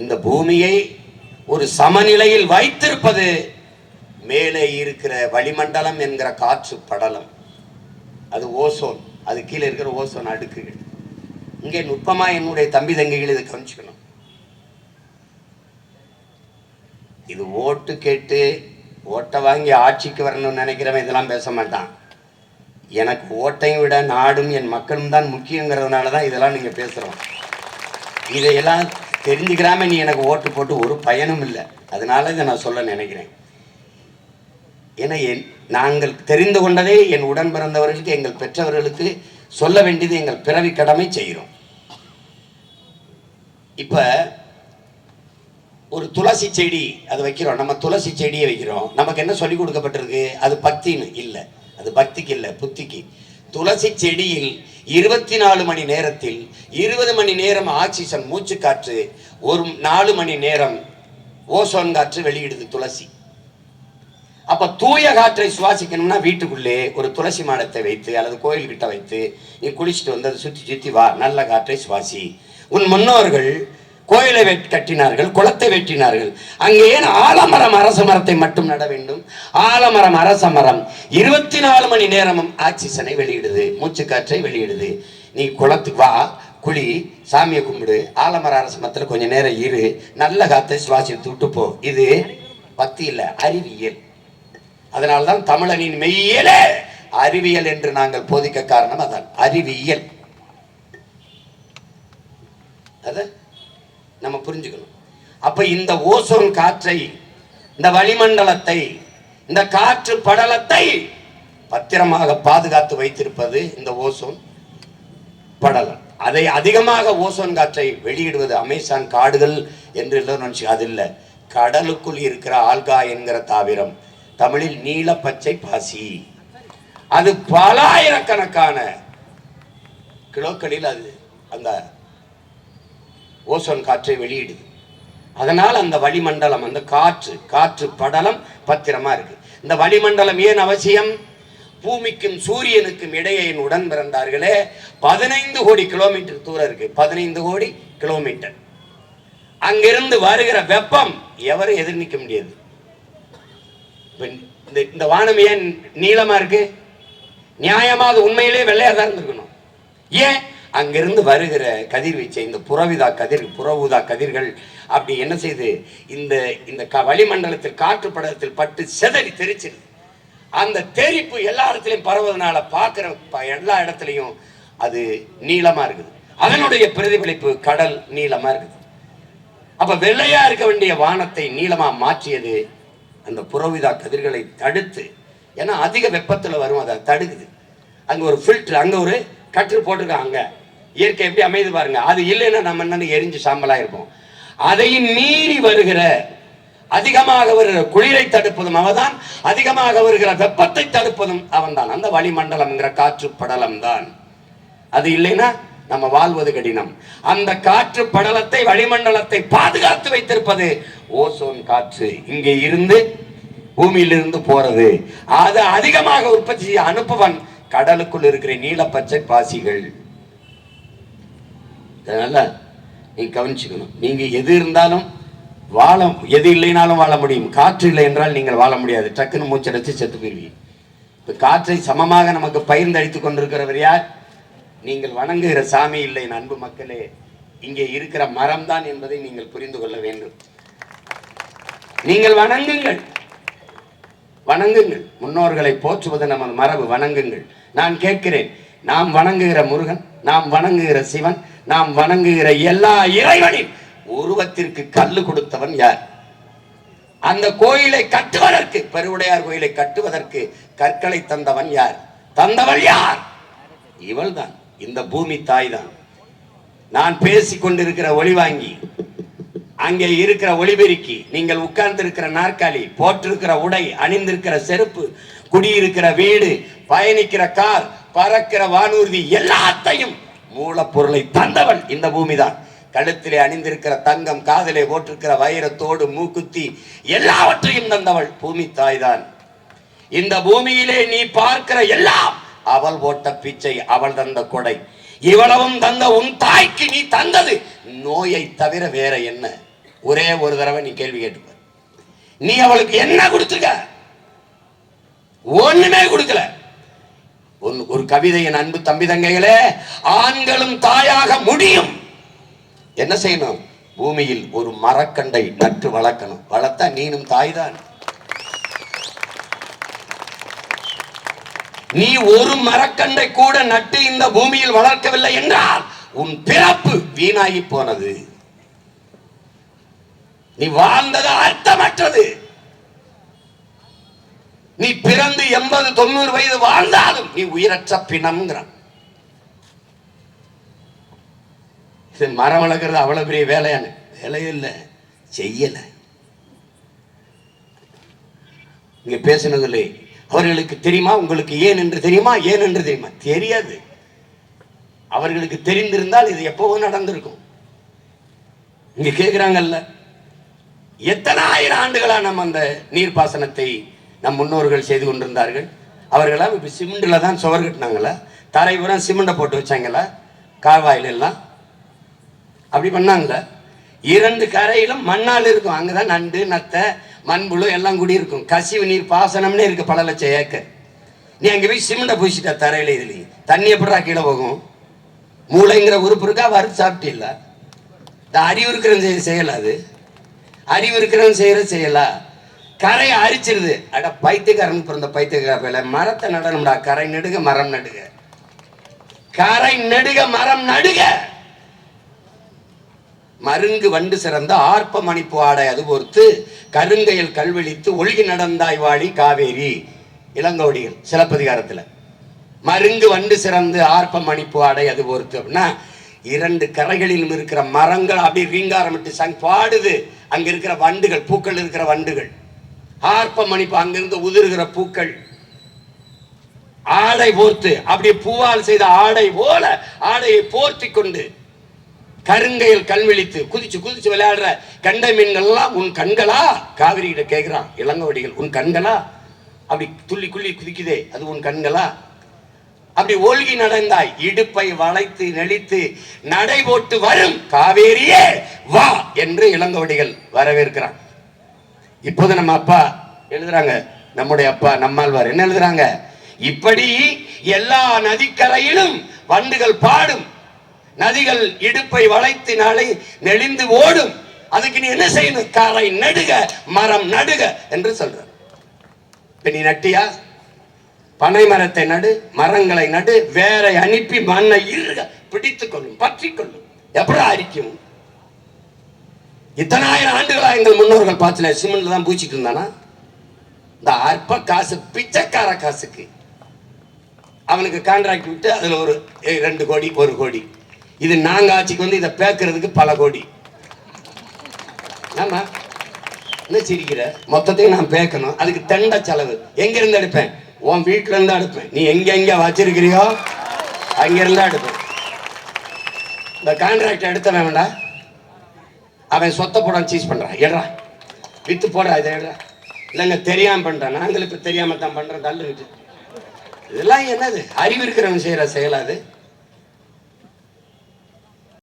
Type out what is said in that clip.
இந்த பூமியை ஒரு சமநிலையில் வைத்திருப்பது மேலே இருக்கிற வளிமண்டலம் என்கிற காற்று படலம். அது ஓசோன். அது கீழே இருக்கிற ஓசோன் அடுக்குகள். இங்கே நுட்பமா என்னுடைய தம்பி தங்கைகள் இதை கவனிச்சுக்கணும். இது ஓட்டு கேட்டு ஓட்டை வாங்கி ஆட்சிக்கு வரணும்னு நினைக்கிறவன் இதெல்லாம் பேச மாட்டான். எனக்கு ஓட்டையும் விட நாடும் என் மக்களும் தான் முக்கியங்கிறதுனால தான் இதெல்லாம் நீங்கள் பேசுகிறோம் இதையெல்லாம் தெரிஞ்சுக்கிறாம நீ எனக்கு ஓட்டு போட்டு ஒரு பயனும் இல்லை. அதனால இதை நான் சொல்ல நினைக்கிறேன். ஏன்னா என் நாங்கள் தெரிந்து கொண்டதே என் உடன் பிறந்தவர்களுக்கு எங்கள் பெற்றவர்களுக்கு சொல்ல வேண்டியது எங்கள் பிறவி கடமை செய்கிறோம். இப்போ ஒரு துளசி செடி அது வைக்கிறோம். நம்ம துளசி செடியை வைக்கிறோம். நமக்கு என்ன சொல்லிக் கொடுக்கப்பட்டிருக்கு? அது பக்தின்னு இல்லை. அது பக்திக்கு இல்லை புத்திக்கு. துளசி செடியில் இருபத்தி நாலு மணி நேரத்தில் இருபது மணி நேரம் ஆக்சிஜன் மூச்சு காற்று ஒரு நாலு மணி நேரம் ஓசோன் காற்று வெளியிடுது துளசி. அப்ப தூய காற்றை சுவாசிக்கணும்னா வீட்டுக்குள்ளே ஒரு துளசி மாடத்தை வைத்து அல்லது கோயில்கிட்ட வைத்து நீ குளிச்சுட்டு வந்து அதை சுத்தி சுத்தி வா நல்ல காற்றை சுவாசி. உன் முன்னோர்கள் கோயிலை வெட் கட்டினார்கள் குளத்தை வெட்டினார்கள். அங்கே ஏன் ஆலமரம் அரச மரத்தை மட்டும் நட வேண்டும்? ஆலமரம் அரச மரம் இருபத்தி நாலு மணி நேரமும் ஆக்சிஜனை வெளியிடுது மூச்சு காற்றை வெளியிடுது. நீ குளத்துக்கு வா குழி சாமியை கும்பிடு ஆலமர அரச மரத்தில் கொஞ்சம் நேரம் இரு நல்ல காற்றை சுவாசித்து விட்டு போ. இது பக்தி இல்லை அறிவியல். அதனால்தான் தமிழனின் மெய்யியலே அறிவியல் என்று நாங்கள் போதிக்க காரணம் அதான் அறிவியல் அத நம்ம புரிஞ்சுக்கணும். அப்ப இந்த ஓசோன் காற்றை இந்த வளிமண்டலத்தை இந்த காற்று படலத்தை பத்திரமாக பாதுகாத்து வைத்திருப்பது இந்த ஓசோன் படலம். அதை அதிகமாக ஓசோன் காற்றை வெளியிடுவது அமேசான் காடுகள் என்று நினைச்சு அது இல்லை. கடலுக்குள் இருக்கிற ஆல்கா என்கிற தாவிரம் தமிழில் நீல பச்சை பாசி. அது பல ஆயிரக்கணக்கான கிலோக்களில் அது அந்த ஓசோன் காற்றை வெளியிடுது. அதனால் அந்த வளிமண்டலம் அந்த காற்று காற்று படலம் பத்திரமா இருக்கு. இந்த வளிமண்டலம் ஏன் அவசியம்? பூமிக்கும் சூரியனுக்கும் இடையே உடன் பிறந்தார்களே பதினைந்து கோடி கிலோமீட்டர் தூரம் இருக்கு. பதினைந்து கோடி கிலோமீட்டர். அங்கிருந்து வருகிற வெப்பம் எவரும் எதிர்நிக்க முடியாது. இந்த இந்த வானம் ஏன் நீளமா இருக்கு? நியாயமாக உண்மையிலே வெள்ளையா தான் இருந்திருக்கணும். ஏன்? அங்கிருந்து வருகிற கதிர்வீச்சை இந்த புறவிதா கதிர் புறவுதா கதிர்கள் அப்படி என்ன செய்து இந்த இந்த க வளிமண்டலத்தில் காற்று படத்தில் பட்டு செதறி தெரிச்சிரு. அந்த தெரிப்பு எல்லா இடத்துலையும் பரவுவதனால பார்க்குற ப- எல்லா இடத்துலையும் அது நீளமாக இருக்குது. அதனுடைய பிரதிபலிப்பு கடல் நீளமாக இருக்குது. அப்போ வெள்ளையாக இருக்க வேண்டிய வானத்தை நீளமாக மாற்றியது அந்த புறவிதா கதிர்களை தடுத்து ஏன்னா அதிக வெப்பத்தில் வரும் அதை தடுக்குது. அங்கே ஒரு ஃபில்ட்ரு அங்கே ஒரு கற்று போட்டிருக்காங்க இயற்கை எப்படி அமைது பாருங்க. அது இல்லைன்னா நம்ம என்ன எரிஞ்சு சாம்பலா இருப்போம். அதையும் மீறி வருகிற அதிகமாக வருகிற குளிரை தடுப்பதும் அவன்தான். அதிகமாக வருகிற வெப்பத்தை தடுப்பதும் அவன்தான். அந்த வளிமண்டலம்ங்கிற காற்று படலம் தான் அது இல்லைன்னா நம்ம வாழ்வது கடினம். அந்த காற்று படலத்தை வளிமண்டலத்தை பாதுகாத்து வைத்திருப்பது ஓசோன் காற்று. இங்கே இருந்து பூமியிலிருந்து போறது. அது அதிகமாக உற்பத்தி செய்ய அனுப்புவன் கடலுக்குள் இருக்கிற நீலப்பச்சை பாசிகள். அதனால் நீ கவனிச்சுக்கணும். நீங்கள் எது இருந்தாலும் வாழ எது இல்லைனாலும் வாழ முடியும். காற்று இல்லை என்றால் நீங்கள் வாழ முடியாது. டக்குன்னு மூச்சடைச்சு செத்து போயிருவீங்க. இப்போ காற்றை சமமாக நமக்கு பகிர்ந்து கொண்டிருக்கிறவர் யார்? நீங்கள் வணங்குகிற சாமி இல்லை அன்பு மக்களே. இங்கே இருக்கிற மரம்தான் என்பதை நீங்கள் புரிந்து கொள்ள வேண்டும். நீங்கள் வணங்குங்கள். வணங்குங்கள். முன்னோர்களை போற்றுவது நமது மரபு. வணங்குங்கள். நான் கேட்கிறேன். நாம் வணங்குகிற முருகன் நாம் வணங்குகிற சிவன் நாம் வணங்குகிற எல்லா இறைவனின் உருவத்திற்கு கல்லு கொடுத்தவன் யார்? அந்த கோயிலை கட்டுவதற்கு பெருவுடையார் கோயிலை கட்டுவதற்கு கற்களை தந்தவன் யார்? தந்தவள் யார்? இவள்தான் இந்த பூமி தாய் தான் நான் பேசிக் கொண்டிருக்கிற ஒளிவாங்கி அங்கே இருக்கிற ஒளிபெருக்கி நீங்கள் உட்கார்ந்து இருக்கிற நாற்காலி போட்டிருக்கிற உடை அணிந்திருக்கிற செருப்பு குடியிருக்கிற வீடு பயணிக்கிற கார் பறக்கிற வானூர்தி எல்லாத்தையும் மூலப்பொருளை தந்தவள் இந்த பூமிதான். கழுத்திலே அணிந்திருக்கிற தங்கம் காதலே போட்டிருக்கிற வைரத்தோடு மூக்குத்தி எல்லாவற்றையும் தந்தவள் பூமி தாய்தான். இந்த பூமியிலே நீ பார்க்கிற எல்லாம் அவள் போட்ட பிச்சை அவள் தந்த கொடை. இவ்வளவும் தந்த உன் தாய்க்கு நீ தந்தது நோயை தவிர வேற என்ன? ஒரே ஒரு தடவை நீ கேள்வி கேட்டுப்ப நீ அவளுக்கு என்ன கொடுத்துருக்க? ஒண்ணுமே கொடுக்கல. ஒரு கவிதையின் அன்பு தம்பி தங்கைகளே ஆண்களும் தாயாக முடியும். என்ன செய்யணும்? பூமியில் ஒரு மரக்கண்டை நட்டு வளர்க்கணும். வளர்த்தா நீனும் தாய்தான். நீ ஒரு மரக்கண்டை கூட நட்டு இந்த பூமியில் வளர்க்கவில்லை என்றால் உன் பிறப்பு வீணாகி போனது. நீ வாழ்ந்தது அர்த்தமற்றது. நீ பிறந்து எண்பது தொண்ணூறு வயது வாழ்ந்தாலும் நீ உயிரற்ற பிணம்ங்கிறான். இது மரம் வளர்க்கறது அவ்வளவு பெரிய வேலையான. வேலையும் இல்லை. செய்யல. இங்க பேசினதில்லை. அவர்களுக்கு தெரியுமா? உங்களுக்கு ஏன் என்று தெரியுமா? ஏன் என்று தெரியுமா? தெரியாது. அவர்களுக்கு தெரிந்திருந்தால் இது எப்பவோ நடந்திருக்கும்? இங்க கேக்குறாங்கல்ல. எத்தனை ஆயிரம் ஆண்டுகளா நம்ம அந்த நீர்ப்பாசனத்தை நம் முன்னோர்கள் செய்து கொண்டிருந்தார்கள். அவர்களாம் இப்போ சிமெண்டில் தான் சுவர் கட்டினாங்களா தரை பூரா சிமெண்டை போட்டு வச்சாங்களா கால்வாயில் எல்லாம் அப்படி பண்ணாங்களா இரண்டு கரையிலும் மண்ணால் இருக்கும். அங்கே தான் நண்டு நத்தை மண்புழு எல்லாம் கூடி இருக்கும். கசிவு நீர் பாசனம்னே இருக்குது பல லட்சம் ஏக்கர். நீ அங்கே போய் சிமெண்ட்டை பூசிட்ட தரையில் இதுலயே. தண்ணி எப்படா கீழே போகும்? மூளைங்கிற உறுப்பு இருக்கா? வறுத்து சாப்பிட்டில்ல இந்த அறிவு இருக்கிறவன் செய்ய செய்யல அது. அறிவு இருக்கிறவன் செய்கிற செய்யலா? கரையை அரிச்சிருது. அட பைத்தியக்காரன் பிறந்த பைத்தியக்கார மரத்தை நடணும்டா. கரை நடுக மரம் நடுக. கரை நடுக மரம் நடுக. மருங்கு வண்டு சிறந்த ஆர்ப்ப மணிப்பு ஆடை அது பொறுத்து கருங்கையில் கல்வெளித்து ஒழுகி நடந்தாய் வாழி காவேரி. இளங்கோடிகள் சிலப்பதிகாரத்தில். மருங்கு வண்டு சிறந்து ஆர்ப்ப மணிப்பு ஆடை அது பொறுத்து அப்படின்னா இரண்டு கரைகளிலும் இருக்கிற மரங்கள் அப்படி ரீங்காரமிட்டு சங் பாடுது. அங்கே இருக்கிற வண்டுகள் பூக்கள் இருக்கிற வண்டுகள். ஆர்ப்பமணிப்பு அங்கிருந்து உதிர்கிற பூக்கள். ஆடை போர்த்து அப்படி பூவால் செய்த ஆடை போல ஆடையை போர்த்தி கொண்டு கருங்கையில் கண் விழித்து குதிச்சு குதிச்சு விளையாடுற கண்டை மீன்கள்லாம் உன் கண்களா? காவிரி கிட்ட கேட்கிறான் இளங்கவடிகள் உன் கண்களா? அப்படி துள்ளி குள்ளி குதிக்குதே அது உன் கண்களா? அப்படி ஒழுகி நடந்தாய் இடுப்பை வளைத்து நெளித்து நடை போட்டு வரும் காவேரியே வா என்று இளங்கவடிகள் வரவேற்கிறான். இப்போது நம்ம அப்பா எழுதுறாங்க நம்முடைய அப்பா நம்மாழ்வார். என்ன எழுதுறாங்க? இப்படி எல்லா நதிக்கரையிலும் வண்டுகள் பாடும். நதிகள் இடுப்பை வளைத்து நாளை நெளிந்து ஓடும். அதுக்கு நீ என்ன செய்யணும்? காரை நடுக மரம் நடுக என்று சொல்ற இப்ப நீ நட்டியா? பனை மரத்தை நடு மரங்களை நடு வேற அனுப்பி மண்ணை இருக பிடித்துக் கொள்ளும் பற்றி கொள்ளும். எப்படி அரிக்கும்? இத்தனாயிரம் ஆண்டுகளாக எங்கள் முன்னோர்கள் பார்த்துல சிமெண்ட்ல தான் பூச்சிட்டு இருந்தானா? இந்த அற்ப காசு பிச்சைக்கார காசுக்கு. அவனுக்கு கான்ட்ராக்ட் விட்டு அதில் ஒரு ரெண்டு கோடி ஒரு கோடி. இது நாங்கள் ஆட்சிக்கு வந்து இதை பேக்கிறதுக்கு பல கோடி. ஆமா. என்ன சிரிக்கிற? மொத்தத்தையும் நான் பேக்கணும். அதுக்கு தண்ட செலவு. எங்கேருந்து எடுப்பேன்? உன் வீட்டுல இருந்து எடுப்பேன். நீ எங்க எங்க வச்சிருக்கிறியோ அங்கிருந்தா எடுப்பேன். இந்த கான்ட்ராக்ட் எடுத்த வேண்டாம் அவன் சொத்தை போடான் சீஸ் பண்ணுறான் எடுறா. வித்து போடா இதை எடுறா. இல்லைங்க தெரியாம பண்ணுறான் நாங்களும் இப்போ தெரியாம தான் பண்ணுறேன் தள்ளு இதெல்லாம் என்னது? அறிவு இருக்கிறவன் செய்கிற செயலா அது?